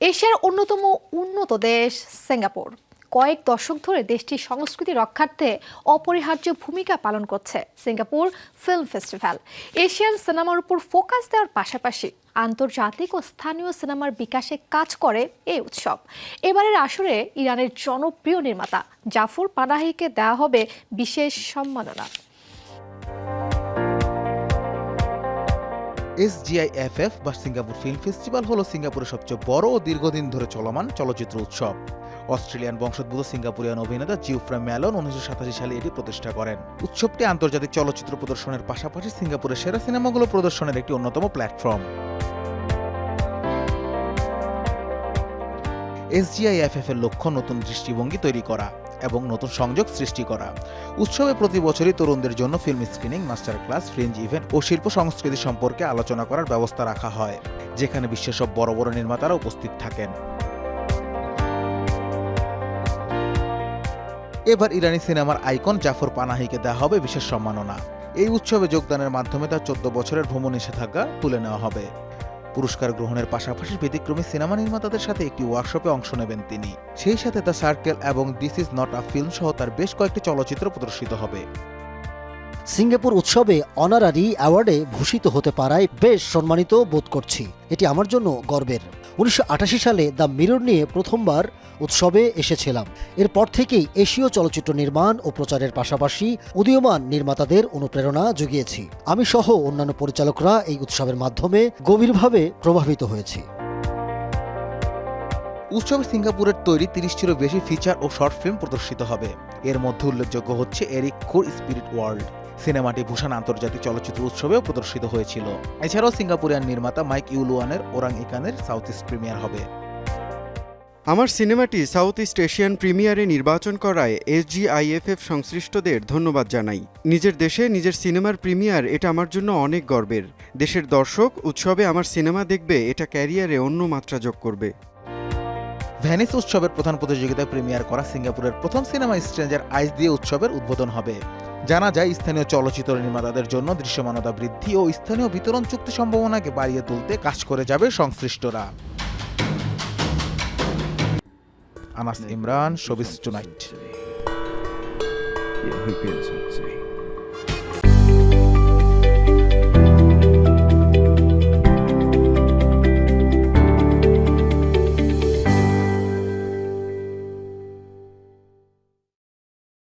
এশিয়ার অন্যতম উন্নত দেশ সিঙ্গাপুর। কয়েক দশক ধরে দেশটির সংস্কৃতি রক্ষার্থে অপরিহার্য ভূমিকা পালন করছে সিঙ্গাপুর ফিল্ম ফেস্টিভ্যাল। এশিয়ান সিনেমার উপর ফোকাস দেওয়ার পাশাপাশি আন্তর্জাতিক ও স্থানীয় সিনেমার বিকাশে কাজ করে এই উৎসব। এবারের আসরে ইরানের জনপ্রিয় নির্মাতা জাফর পানাহিকে দেওয়া হবে বিশেষ সম্মাননা। এসজিআইএফএফ বা সিঙ্গাপুর ফিল্ম ফেস্টিভ্যাল হলো সিঙ্গাপুরের সবচেয়ে বড় ও দীর্ঘদিন ধরে চলমান চলচ্চিত্র উৎসব। অস্ট্রেলিয়ান বংশোদ্ভূত সিঙ্গাপুরিয়ান অভিনেতা জিওফ্রা ম্যালন উনিশশো সাতাশি সালে এটি প্রতিষ্ঠা করেন। উৎসবটি আন্তর্জাতিক চলচ্চিত্র প্রদর্শনের পাশাপাশি সিঙ্গাপুরের সেরা সিনেমাগুলো প্রদর্শনের একটি অন্যতম প্ল্যাটফর্ম। এসজিআইএফএফ এর লক্ষ্য নতুন দৃষ্টিভঙ্গি তৈরি করা এবং নতুন সংযোগ সৃষ্টি করা। উৎসবে প্রতি বছরই তরুণদের জন্য film screening master class French event ও শিল্প সংস্কৃতি সম্পর্কে আলোচনা করার ব্যবস্থা রাখা হয়, যেখানে বিশ্বের সব বড় বড় নির্মাতারা উপস্থিত থাকেন। এবার ইরানি সিনেমার আইকন জাফর পানাহিকে দেওয়া হবে বিশেষ সম্মাননা। এই উৎসবে যোগদানের মাধ্যমে তার চোদ্দ বছরের ভ্রমণ নিষেধাজ্ঞা তুলে নেওয়া হবে। পুরস্কার গ্রহণের পাশাপাশি ব্যতিক্রমী সিনেমা নির্মাতাদের সাথে একটি ওয়ার্কশপে অংশ নেবেন তিনি। সেই সাথে দ্য সার্কেল এবং this is not a film সহ তার বেশ কয়েকটি চলচ্চিত্র প্রদর্শিত হবে। সিঙ্গাপুর উৎসবে অনারারি অ্যাওয়ার্ডে ভূষিত হতে পারায় বেশ সম্মানিত বোধ করছি। এটি আমার জন্য গর্বের। উনিশশো আটাশি সালে দ্য মিরর নিয়ে প্রথমবার উৎসবে এসেছিলাম। এরপর থেকেই এশীয় চলচ্চিত্র নির্মাণ ও প্রচারের পাশাপাশি উদীয়মান নির্মাতাদের অনুপ্রেরণা জুগিয়েছি। আমি সহ অন্যান্য পরিচালকরা এই উৎসবের মাধ্যমে গভীরভাবে প্রভাবিত হয়েছি। উৎসবে সিঙ্গাপুরের তৈরি তিরিশটিরও বেশি ফিচার ও শর্ট ফিল্ম প্রদর্শিত হবে। এর মধ্যে উল্লেখযোগ্য হচ্ছে এরিক কোর স্পিরিট ওয়ার্ল্ড। সিনেমাটি ভূষান আন্তর্জাতিক চলচ্চিত্র উৎসবেও প্রদর্শিত হয়েছিল। এছাড়াও সিঙ্গাপুরিয়ান নির্মাতা মাইক ইউলুয়ানের ওরাং ইকানের সাউথ ইস্ট প্রিমিয়ার হবে। আমার সিনেমাটি সাউথ ইস্ট এশিয়ান প্রিমিয়ারে নির্বাচন করায় এসজিআইএফএফ সংশ্লিষ্টদের ধন্যবাদ জানাই। নিজের দেশে নিজের সিনেমার প্রিমিয়ার এটা আমার জন্য অনেক গর্বের। দেশের দর্শক উৎসবে আমার সিনেমা দেখবে, এটা ক্যারিয়ারে অন্য মাত্রা যোগ করবে। ভ্যানিস উৎসবের প্রধান প্রতিযোগিতায় প্রিমিয়ার করা সিঙ্গাপুরের প্রথম সিনেমা স্ট্রেঞ্জার আইস দিয়ে উৎসবের উদ্বোধন হবে। জানা যায়, স্থানীয় চলচ্চিত্র নির্মাতাদের জন্য দৃশ্যমানতা বৃদ্ধি ও স্থানীয় বিতরণ চুক্তি সম্ভাবনাকে বাড়িয়ে তুলতে কাজ করে যাবে সংশ্লিষ্টরা। Anas Imran, showbiz tonight.